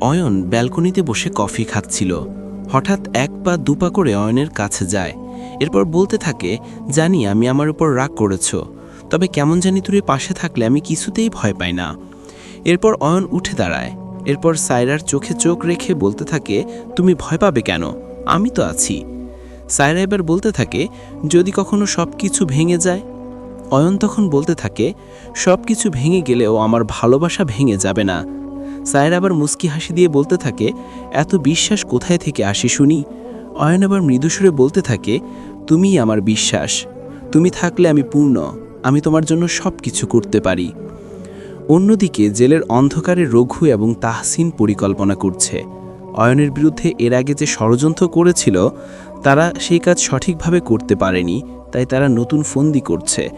অয়ন ব্যালকনিতে বসে কফি খাচ্ছিল। হঠাৎ এক পা দুপা করে অয়নের কাছে যায়। এরপর বলতে থাকে, জানি আমি আমার উপর রাগ করেছ। তবে কেমন জানি তুমি পাশে থাকলে আমি কিছুতেই ভয় পাই না। এরপর অয়ন উঠে দাঁড়ায়। এরপর সায়রার চোখে চোখ রেখে বলতে থাকে, তুমি ভয় পাবে কেন? আমি তো আছি। সায়রা এবার বলতে থাকে, যদি কখনো সব কিছু ভেঙে যায়? অয়ন তখন বলতে থাকে, সব কিছু ভেঙে গেলেও আমার ভালোবাসা ভেঙে যাবে না। সায়ের আবার মুস্কি হাসি দিয়ে বলতে থাকে, এত বিশ্বাস কোথায় থেকে আসি শুনি? অয়ন আবার মৃদুসুরে বলতে থাকে, তুমিই আমার বিশ্বাস। তুমি থাকলে আমি পূর্ণ। আমি তোমার জন্য সব কিছু করতে পারি। অন্যদিকে জেলের অন্ধকারে রঘু এবং তাহসিন পরিকল্পনা করছে। অয়নের বিরুদ্ধে এর আগে যে ষড়যন্ত্র করেছিল, তারা সেই কাজ সঠিকভাবে করতে পারেনি, তাই তারা নতুন ফন্দি করছে।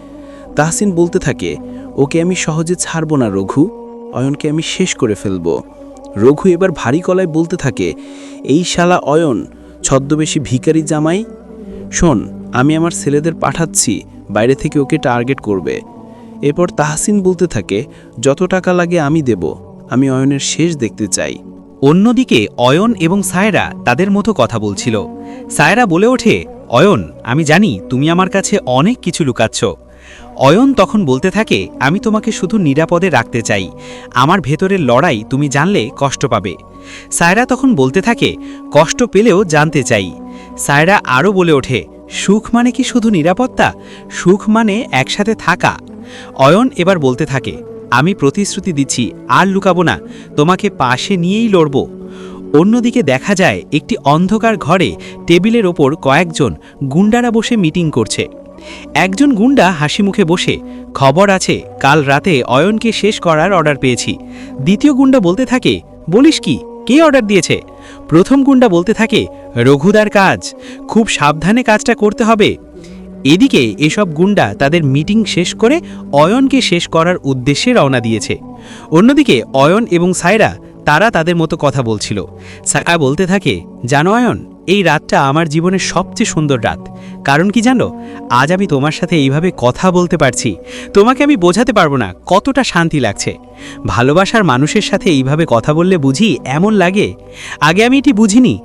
তাহসিন বলতে থাকে, ওকে আমি সহজে ছাড়ব না রঘু। অয়নকে আমি শেষ করে ফেলব। রঘু এবার ভারী গলায় বলতে থাকে, এই শালা অয়ন, ছদ্মবেশী ভিখারি জামাই? শোন, আমি আমার ছেলেদের পাঠাচ্ছি, বাইরে থেকে ওকে টার্গেট করবে। এরপর তাহসিন বলতে থাকে, যত টাকা লাগে আমি দেব, আমি অয়নের শেষ দেখতে চাই। অন্যদিকে অয়ন এবং সায়রা তাদের মতো কথা বলছিল। সায়রা বলে ওঠে, অয়ন, আমি জানি তুমি আমার কাছে অনেক কিছু লুকাচ্ছ অয়ন তখন বলতে থাকে, আমি তোমাকে শুধু নিরাপদে রাখতে চাই। আমার ভেতরের লড়াই তুমি জানলে কষ্ট পাবে। সায়রা তখন বলতে থাকে, কষ্ট পেলেও জানতে চাই। সায়রা আরও বলে ওঠে, সুখ মানে কি শুধু নিরাপত্তা? সুখ মানে একসাথে থাকা। অয়ন এবার বলতে থাকে, আমি প্রতিশ্রুতি দিচ্ছি, আর লুকাবো না, তোমাকে পাশে নিয়েই লড়ব। অন্যদিকে দেখা যায়, একটি অন্ধকার ঘরে টেবিলের ওপর কয়েকজন গুন্ডারা বসে মিটিং করছে। একজন গুন্ডা হাসি মুখে বসে, খবর আছে, কাল রাতে অয়নকে শেষ করার অর্ডার পেয়েছি। দ্বিতীয় গুন্ডা বলতে থাকে, বলিস কি, কে অর্ডার দিয়েছে? প্রথম গুন্ডা বলতে থাকে, রঘুদার কাজ, খুব সাবধানে কাজটা করতে হবে। এদিকে এসব গুন্ডা তাদের মিটিং শেষ করে অয়নকে শেষ করার উদ্দেশ্যে রওনা দিয়েছে। অন্যদিকে অয়ন এবং সায়রা, তারা তাদের মতো কথা বলছিল। সাকা বলতে থাকে, জানো অয়ন এই রাতটা আমার জীবনের সবচেয়ে সুন্দর রাত। কারণ কি জানো? আজ আমি তোমার সাথে এইভাবে কথা বলতে পারছি। তোমাকে আমি বোঝাতে পারব না কতটা শান্তি লাগছে। ভালোবাসার মানুষের সাথে এইভাবে কথা বললে বুঝি এমন লাগে? আগে আমি এটি বুঝিনি।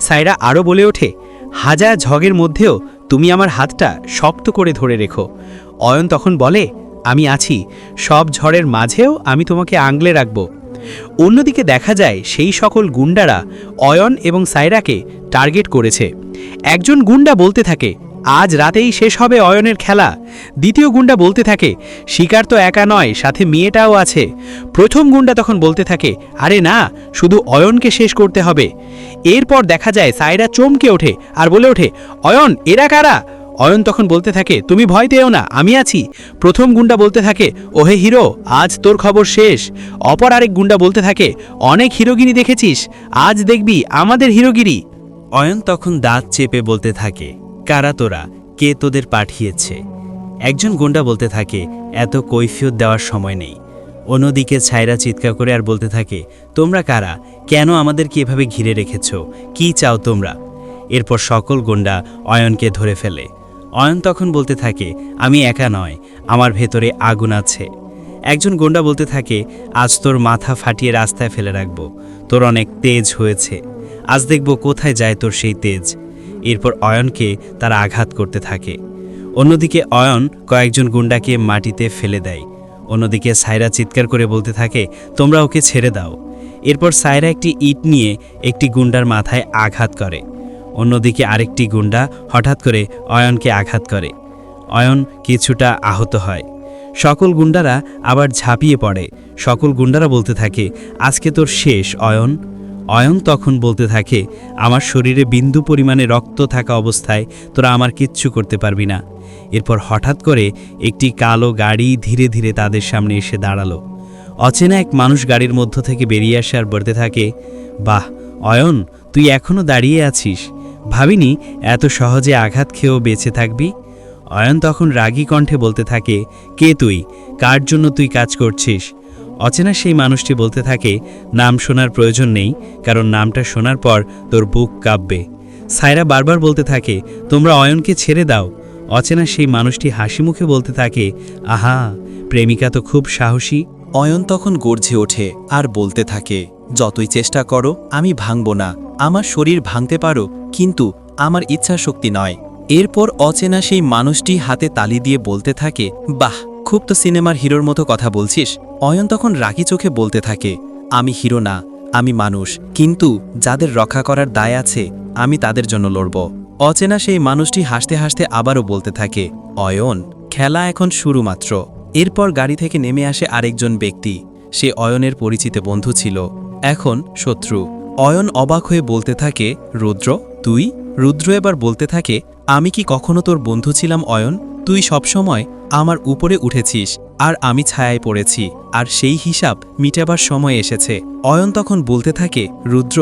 সায়রা আরও বলে ওঠে হাজার ঝগের মধ্যেও তুমি আমার হাতটা শক্ত করে ধরে রেখো। অয়ন তখন বলে, আমি আছি। সব ঝড়ের মাঝেও আমি তোমাকে আংলে রাখব। অন্যদিকে দেখা যায় সেই সকল গুন্ডারা অয়ন এবং সাইরাকে টার্গেট করেছে। একজন গুন্ডা বলতে থাকে, আজ রাতেই শেষ হবে অয়নের খেলা। দ্বিতীয় গুন্ডা বলতে থাকে, শিকার তো একা নয়, সাথে মেয়েটাও আছে। প্রথম গুন্ডা তখন বলতে থাকে, আরে না, শুধু অয়নকে শেষ করতে হবে। এরপর দেখা যায় সায়রা চমকে ওঠে আর বলে ওঠে, অয়ন, এরা কারা? অয়ন তখন বলতে থাকে, তুমি ভয় পেও না, আমি আছি। প্রথম গুন্ডা বলতে থাকে, ওহে হিরো, আজ তোর খবর শেষ। অপর আরেক গুন্ডা বলতে থাকে, অনেক হিরোগিরি দেখেছিস, আজ দেখবি আমাদের হিরোগিরি। অয়ন তখন দাঁত চেপে বলতে থাকে, কারা তোরা? কে তোদের পাঠিয়েছে? একজন গুন্ডা বলতে থাকে, এত কৈফিয়ত দেওয়ার সময় নেই। অন্যদিকে ছায়রা চিৎকার করে আর বলতে থাকে, তোমরা কারা? কেন আমাদেরকে এভাবে ঘিরে রেখেছ? কি চাও তোমরা? এরপর সকল গুন্ডা অয়নকে ধরে ফেলে। অয়ন তখন বলতে থাকে, আমি একা নয়, আমার ভেতরে আগুন আছে। একজন গুন্ডা বলতে থাকে, আজ তোর মাথা ফাটিয়ে রাস্তায় ফেলে রাখব। তোর অনেক তেজ হয়েছে। আজ দেখব কোথায় যায় তোর সেই তেজ। এরপর অয়নকে তারা আঘাত করতে থাকে। অন্যদিকে অয়ন কয়েকজন গুন্ডাকে মাটিতে ফেলে দেয়। অন্যদিকে সায়রা চিৎকার করে বলতে থাকে, তোমরা ওকে ছেড়ে দাও। এরপর সায়রা একটি ইট নিয়ে একটি গুন্ডার মাথায় আঘাত করে। অন্যদিকে আরেকটি গুন্ডা হঠাৎ করে অয়নকে আঘাত করে। অয়ন কিছুটা আহত হয়। সকল গুন্ডারা আবার ঝাঁপিয়ে পড়ে। সকল গুন্ডারা বলতে থাকে, আজকে তোর শেষ, অয়ন। অয়ন তখন বলতে থাকে, আমার শরীরে বিন্দু পরিমাণে রক্ত থাকা অবস্থায় তোরা আমার কিচ্ছু করতে পারবি না। এরপর হঠাৎ করে একটি কালো গাড়ি ধীরে ধীরে তাদের সামনে এসে দাঁড়াল। অচেনা এক মানুষ গাড়ির মধ্য থেকে বেরিয়ে আসে আর বলতে থাকে, বাহ, অয়ন, তুই এখনও দাঁড়িয়ে আছিস। ভাবিনি এত সহজে আঘাত খেয়েও বেঁচে থাকবি? অয়ন তখন রাগী কণ্ঠে বলতে থাকে, কে তুই? কার জন্য তুই কাজ করছিস? অচেনা সেই মানুষটি বলতে থাকে, নাম শোনার প্রয়োজন নেই, কারণ নামটা শোনার পর তোর বুক কাঁপবে। সায়রা বারবার বলতে থাকে, তোমরা অয়নকে ছেড়ে দাও। অচেনা সেই মানুষটি হাসি মুখে বলতে থাকে, আহা, প্রেমিকা তো খুব সাহসী। অয়ন তখন গর্জে ওঠে আর বলতে থাকে, যতই চেষ্টা করো, আমি ভাঙব না। আমার শরীর ভাঙতে পারো, কিন্তু আমার ইচ্ছা শক্তি নয়। এরপর অচেনা সেই মানুষটি হাতে তালি দিয়ে বলতে থাকে, বাহ খুব তো সিনেমার হিরোর মতো কথা বলছিস। অয়ন তখন রাগি চোখে বলতে থাকে, আমি হিরো না, আমি মানুষ, কিন্তু যাদের রক্ষা করার দায় আছে, আমি তাদের জন্য লড়ব। অচেনা সেই মানুষটি হাসতে হাসতে আবারও বলতে থাকে, অয়ন, খেলা এখন শুরু মাত্র। এরপর গাড়ি থেকে নেমে আসে আরেকজন ব্যক্তি। সে অয়নের পরিচিত বন্ধু ছিল, এখন শত্রু। অয়ন অবাক হয়ে বলতে থাকে, রুদ্র, তুই? রুদ্র এবার বলতে থাকে, আমি কি কখনো তোর বন্ধু ছিলাম, অয়ন? তুই সবসময় আমার উপরে উঠেছিস, আর আমি ছায়ায় পড়েছি, আর সেই হিসাব মিটাবার সময় এসেছে। অয়ন তখন বলতে থাকে, রুদ্র,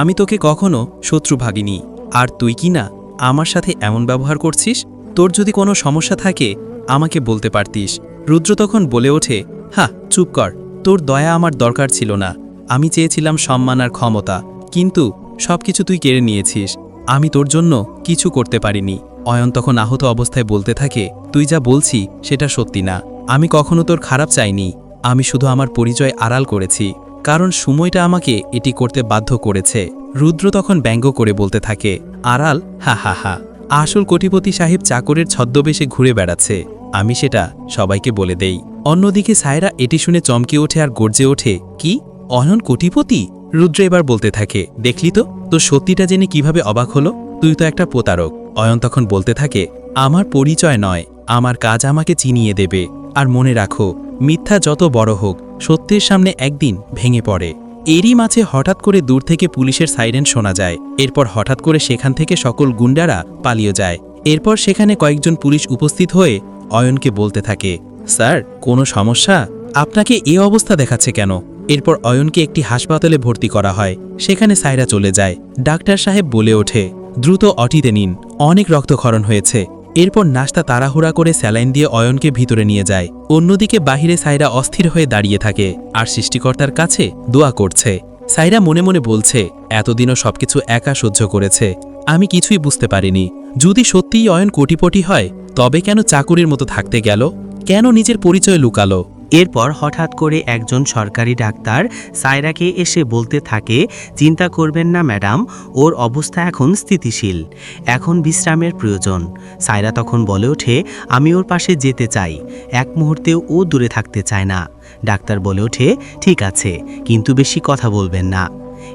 আমি তোকে কখনো শত্রু ভাগিনি, আর তুই কি না আমার সাথে এমন ব্যবহার করছিস? তোর যদি কোনো সমস্যা থাকে, আমাকে বলতে পারতিস। রুদ্র তখন বলে ওঠে, হা, চুপ কর, তোর দয়া আমার দরকার ছিল না। আমি চেয়েছিলাম সম্মান আর ক্ষমতা, কিন্তু সবকিছু তুই কেড়ে নিয়েছিস। আমি তোর জন্য কিছু করতে পারিনি। অয়ন তখন আহত অবস্থায় বলতে থাকে, তুই যা বলছি, সেটা সত্যি না। আমি কখনো তোর খারাপ চাইনি। আমি শুধু আমার পরিচয় আড়াল করেছি। কারণ সময়টা আমাকে এটি করতে বাধ্য করেছে। রুদ্র তখন ব্যঙ্গ করে বলতে থাকে, আড়াল? হা হা হা। আসল কোটিপতি সাহেব চাকরের ছদ্মবেশে ঘুরে বেড়াচ্ছে। আমি সেটা সবাইকে বলে দেই। অন্যদিকে সায়রা এটি শুনে চমকে ওঠে আর গর্জে ওঠে, কি? অয়ন কোটিপতি? রুদ্র এবার বলতে থাকে, দেখলি তো? তো সত্যিটা জেনে কীভাবে অবাক হলো? তুই তো একটা প্রতারক। অয়ন তখন বলতে থাকে, আমার পরিচয় নয়, আমার কাজ আমাকে চিনিয়ে দেবে। আর মনে রাখো, মিথ্যা যত বড় হোক, সত্যের সামনে একদিন ভেঙে পড়ে। এরই মাঝে হঠাৎ করে দূর থেকে পুলিশের সাইরেন শোনা যায়। এরপর হঠাৎ করে সেখান থেকে সকল গুন্ডারা পালিয়ে যায়। এরপর সেখানে কয়েকজন পুলিশ উপস্থিত হয়ে অয়নকে বলতে থাকে, স্যার, কোনো সমস্যা? আপনাকে এ অবস্থা দেখাচ্ছে কেন? এরপর অয়নকে একটি হাসপাতালে ভর্তি করা হয়। সেখানে সাইরা চলে যায়। ডাক্তার সাহেব বলে ওঠে দ্রুত অটিতে নিন। অনেক রক্তক্ষরণ হয়েছে। এরপর নাস্তা তাড়াহুড়া করে স্যালাইন দিয়ে অয়নকে ভিতরে নিয়ে যায়। অন্যদিকে বাহিরে সাইরা অস্থির হয়ে দাঁড়িয়ে থাকে আর সৃষ্টিকর্তার কাছে দোয়া করছে। সাইরা মনে মনে বলছে, এতদিনও সবকিছু একা সহ্য করেছে। আমি কিছুই বুঝতে পারিনি। যদি সত্যিই অয়ন কোটিপটি হয়, তবে কেন চাকুরির মতো থাকতে গেল? কেন নিজের পরিচয় লুকালো? এরপর হঠাৎ করে একজন সরকারি ডাক্তার সায়রাকে এসে বলতে থাকে, চিন্তা করবেন না, ম্যাডাম, ওর অবস্থা এখন স্থিতিশীল, এখন বিশ্রামের প্রয়োজন। সায়রা তখন বলে ওঠে, আমি ওর পাশে যেতে চাই, এক মুহূর্তেও ও দূরে থাকতে চায় না। ডাক্তার বলে ওঠে, ঠিক আছে, কিন্তু বেশি কথা বলবেন না।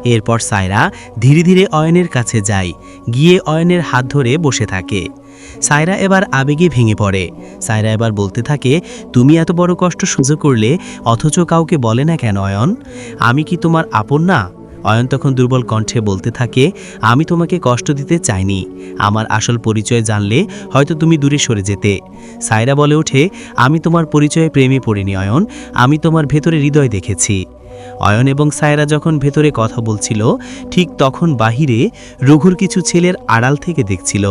এরপর সায়রা ধীরে ধীরে অয়নের কাছে যায়, গিয়ে অয়নের হাত ধরে বসে থাকে। সায়রা এবার আবেগে ভেঙে পড়ে। সায়রা এবার বলতে থাকে, তুমি এত বড় কষ্ট সহ্য করলে অথচ কাউকে বলে না কেন, অয়ন? আমি কি তোমার আপন না? অয়ন তখন দুর্বল কণ্ঠে বলতে থাকে, আমি তোমাকে কষ্ট দিতে চাইনি। আমার আসল পরিচয় জানলে হয়তো তুমি দূরে সরে যেতে। সায়রা বলে ওঠে, আমি তোমার পরিচয়ে প্রেমে পড়িনি, অয়ন। আমি তোমার ভেতরে হৃদয় দেখেছি। অয়ন এবং সায়রা যখন ভেতরে কথা বলছিল, ঠিক তখন বাহিরে রঘুর কিছু ছেলের আড়াল থেকে দেখছিল।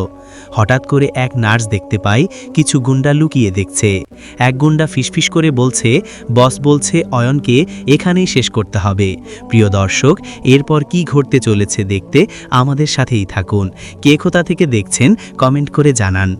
হঠাৎ করে এক নার্স দেখতে পাই, কিছু গুন্ডা লুকিয়ে দেখছে। এক গুন্ডা ফিসফিস করে বলছে, বস বলছে অয়নকে এখানেই শেষ করতে হবে। প্রিয় দর্শক, এরপর কি ঘটতে চলেছে দেখতে আমাদের সাথেই থাকুন। কে কোথা থেকে দেখছেন, কমেন্ট করে জানান।